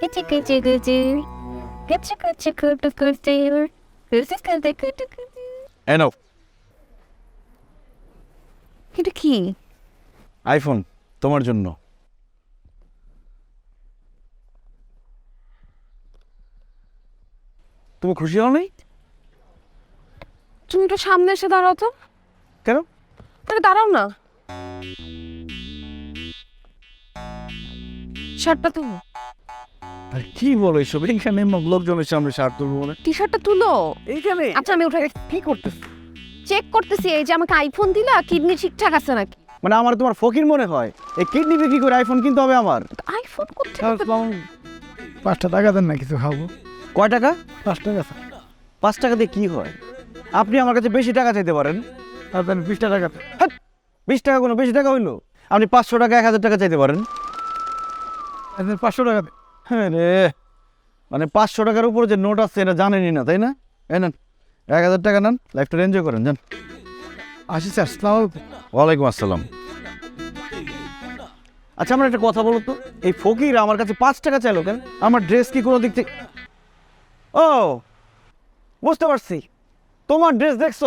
Gıcı. এনো এটা কি আইফোন তোমার জন্য। তুমি খুশি হও নাই? তুমি একটু সামনে এসে দাঁড়াও তো। কেন? আরে দাঁড়াও না। শার্টটা তুলো। আর কি বলো এসব? এইখানে লোকজনের সামনে শার্ট তুলবো মানে। টি শার্টটা তুলো। এইখানে? আচ্ছা আমি উঠে কি করতেছ? চেক করতেছি এই যে আমাকে আইফোন দিলা কিডনি ঠিকঠাক আছে নাকি? মানে আমার তোমার ফকির মনে হয় এই কিডনি বিক্রি করে আইফোন কিনতে হবে আমার। আইফোন কোথায় পাঁচটা টাকা দেন না কিছু খাব। কয় টাকা? পাঁচ টাকা স্যার। পাঁচ টাকা দিয়ে কি হয়? আপনি আমার কাছে বেশি টাকা চাইতে পারেন। আর দেন বিশটা টাকা দেন। বিশ টাকা কোনো বেশি টাকা হইল? আপনি পাঁচশো টাকা এক হাজার টাকা চাইতে পারেন। পাঁচশো টাকা দেন। হ্যাঁ রে। মানে পাঁচশো টাকার উপরে যে নোট আছে এটা জানেনই না তাই না? এই নেন এক হাজার টাকা নেন লাইফটা এনজয় করেন যান। আসি স্যার সালাম ওয়ালাইকুম আসসালাম। আচ্ছা আমার একটা কথা বলো তো এই ফকির আমার কাছে পাঁচ টাকা চাইলো কেন? আমার ড্রেস কি কোনো দিক থেকে ও বুঝতে পারছি। তোমার ড্রেস দেখছ?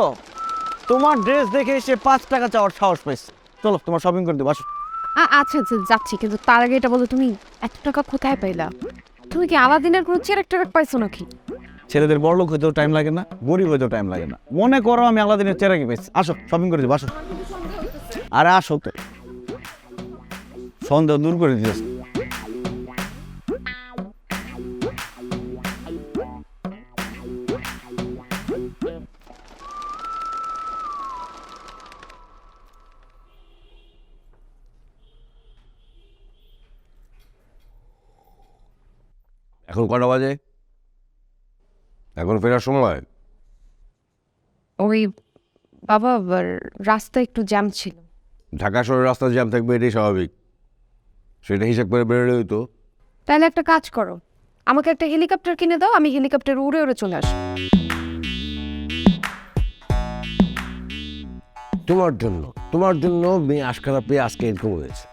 তোমার ড্রেস দেখে সে পাঁচ টাকা চাওয়ার সাহস পাইছে। চলো তোমার শপিং করে দেবো আসো। আচ্ছা আচ্ছা যাচ্ছি, কিন্তু তার আগে এটা বলো, তুমি এত টাকা কোথায় পাইলা? তুমি কি আলাদিনের কোনো চেয়ার টাকা পাইছো নাকি? ছেলেদের বড় লোক হইতেও টাইম লাগে না, গরিব হইতেও টাইম লাগে না। মনে করো আমি আলাদিনের চেরাকি পাইছি। আসো শপিং করে দেবো আসো। আরে আসো তো। সন্দেহ দূর করে দিয়েছে। এখন কটা বাজে? এখন ফেরার সময়? ওই বাবা রাস্তা একটু জ্যাম ছিল। ঢাকা শহরের রাস্তা জ্যাম থাকবে এটাই স্বাভাবিক। সেটা হিসাব করে বেরোলে হইতো। তাহলে একটা কাজ করো। আমাকে একটা হেলিকপ্টার কিনে দাও আমি হেলিকপ্টার উড়ে উড়ে চলে আসব। তোমার জন্য তোমার জন্য মেয়ে আশকারা পেয়ে আজকে এরকম হয়েছে।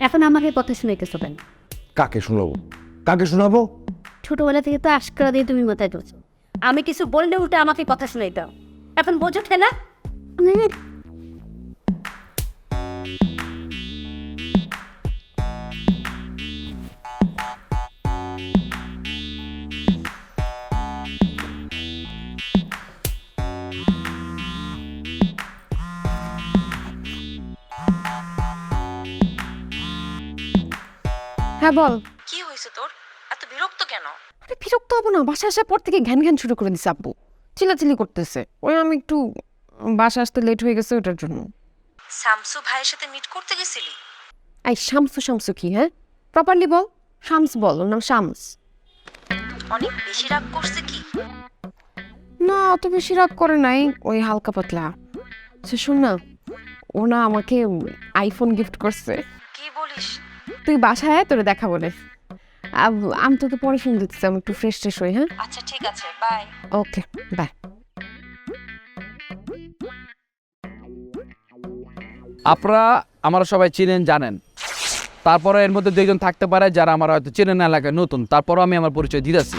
এখন আমাকে কথা শুনাইতেছো কেন? কাকে শোনাবো? কাকে শোনাবো? ছোটবেলা থেকে তো আশকরা দিয়ে তুমি মাথায় তুলছো আমি কিছু বললে উল্টে আমাকে কথা শুনাই দাও। এখন বোঝো ঠেলা। হ্যাঁ বল। কি হয়েছে তোর? আরে বিরক্ত হব না বাসা আসার পর থেকে ঘ্যান ঘ্যান শুরু করে দিছে আব্বু। চিল্লাচিল্লি করতেছে। ওই আমি একটু বাসা আসতে লেট হয়ে গেছে ওটার জন্য। শামসু ভাইয়ের সাথে মিট করতে গেছিলি? এই শামসু শামসু কি হ্যাঁ? প্রপারলি বল শামস বল ওর নাম শামস। অনেক বেশি রাগ করছে কি? না অত বেশি রাগ করে নাই ওই হালকা পাতলা। সে শোন না ও না আমাকে আইফোন গিফট করছে। কি বলিস? তুই বাসায় তোরে দেখা বলে। আমি তোকে পরে ফোন দিতেছি আমি একটু ফ্রেশ ট্রেশ হই হ্যাঁ? আচ্ছা ঠিক আছে বাই ওকে বাই আপনারা আমরা সবাই চিনেন জানেন। তারপরে এর মধ্যে দুইজন থাকতে পারে যারা আমার হয়তো চেনেন না এলাকায় নতুন। তারপরও আমি আমার পরিচয় দিতেছি।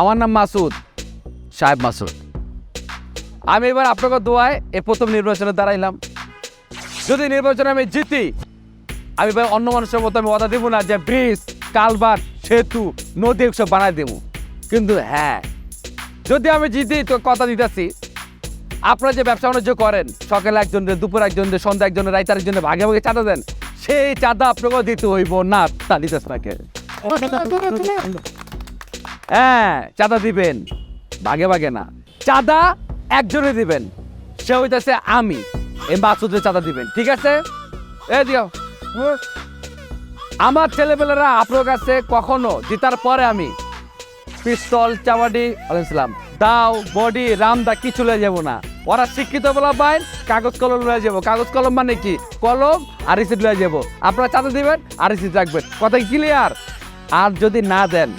আমার নাম মাসুদ সাহেব মাসুদ। আমি এবার আপনাকে দোয়ায় এ প্রথম নির্বাচনে দাঁড়াইলাম যদি নির্বাচনে আমি জিতি আমি ভাই অন্য মানুষের মতো আমি কথা দিব না যে ব্রিজ কালবার, সেতু, নদী সব বানাই দেব। কিন্তু হ্যাঁ যদি আমি জিতি তো কথা দিতেছি, আপনারা যে ব্যবসা বাণিজ্য করেন, সকালে একজনের, দুপুর একজনের, সন্ধ্যা একজনের, রাইতে একজনের ভাগে ভাগে চাঁদা দেন, সেই চাঁদা আপনাকেও দিতে হইব না, তা দিতেছ নাকে হ্যাঁ চাঁদা দিবেন, ভাগে ভাগে না। চাঁদা একজনে দিবেন, সে হইতেছে আমি, এই মাসুদের চাঁদা দিবেন, ঠিক আছে? এ দিও। আমার ছেলেপেলেরা আপনার কাছে কখনো জিতার পরে আমি। পিস্তল চাওয়াডি আলাইসালাম দাও বডি রামদা কিছু লয়ে যাব না। ওরা শিক্ষিত বলা পায় কাগজ কলম লয়ে যাব। কাগজ কলম মানে কি? কলম আর রিসিট লয়ে যাব। আপনারা চাঁদা দিবেন আর রিসিট রাখবেন। কথা ক্লিয়ার আর যদি না দেন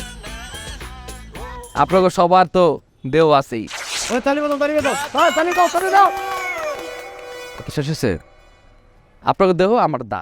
আপনাকে সবার তো দেও আছেই। আপনাকে দেহ আমার দা।